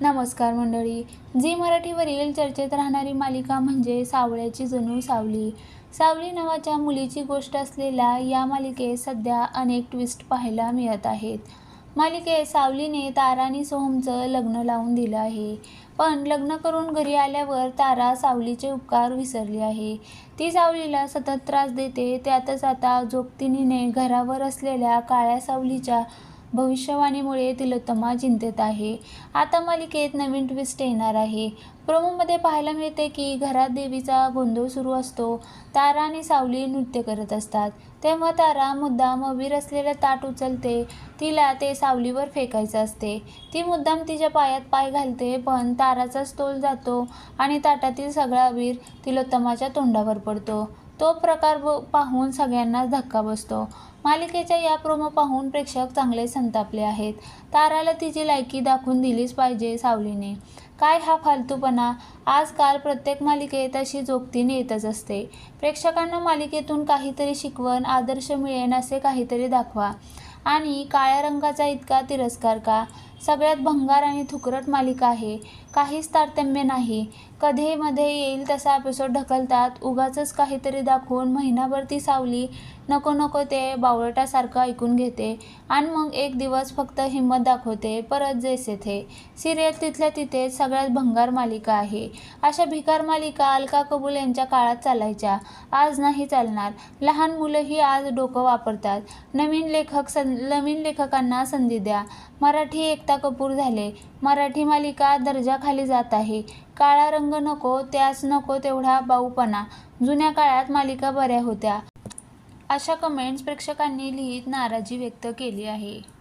नमस्कार मंडळी. झी मराठीवरील चर्चेत राहणारी मालिका म्हणजे सावळ्याची जणू सावली. सावली नावाच्या मुलीची गोष्ट असलेल्या या मालिकेत सध्या अनेक ट्विस्ट पाहायला मिळत आहेत. मालिकेत सावलीने तारा आणि सोहमचं लग्न लावून दिलं आहे. पण लग्न करून घरी आल्यावर तारा सावलीचे उपकार विसरली आहे. ती सावलीला सतत त्रास देते त्यातच आता जोगतिनीने घरावर असलेल्या काळ्या सावलीच्या भविष्यवाणीमुळे तिलोत्तमा चिंतेत आहे. आता मालिकेत नवीन ट्विस्ट येणार आहे. प्रोमोमध्ये पाहायला मिळते की घरात देवीचा गोंधळ सुरू असतो. तारा आणि सावली नृत्य करत असतात. तेव्हा तारा मुद्दाम अवीर असलेलं ताट उचलते. तिला ते सावलीवर फेकायचं असते. ती मुद्दाम तिच्या पायात पाय घालते पण ताराचाच तोल जातो आणि ताटातील सगळा अवीर तिलोत्तमाच्या तोंडावर पडतो. तो प्रकार ब- पाहून सगळ्यांनाच धक्का बसतो. मालिकेच्या या प्रोमो पाहून प्रेक्षक चांगले संतापले आहेत. ताराला तिची लायकी दाखवून दिलीच पाहिजे सावलीने. काय हा फालतूपणा? आजकाल प्रत्येक मालिकेत अशी जोगतीने येतच असते. प्रेक्षकांना मालिकेतून काहीतरी शिकवण आदर्श मिळेन असे काहीतरी दाखवा. आणि काळ्या रंगाचा इतका तिरस्कार का? सगळ्यात भंगार आणि थुकरट मालिका आहे. काहीच तारतम्य नाही. कधी मध्ये येईल तसा एपिसोड ढकलतात. उगाच काहीतरी दाखवून महिनाभर ती सावली नको नको ते बावळटासारखं ऐकून घेते. आणि मग एक दिवस फक्त हिंमत दाखवते परत जैसे थे सिरियल तिथल्या तिथे सगळ्यात भंगार मालिका आहे. अशा भिकार मालिका अलका कबूल यांच्या काळात चालायच्या. आज नाही चालणार. लहान मुलंही आज डोकं वापरतात. नवीन लेखक सं नवीन लेखकांना संधी द्या. मराठी एक एकता कपूर झाले. मराठी मालिका दर्जाखाली जात आहे. काळा रंग नको त्यास नको तेवढा बाऊपणा. जुन्या काळात मालिका बऱ्या होत्या. अशा कमेंट्स प्रेक्षकांनी लिहित नाराजी व्यक्त केली आहे.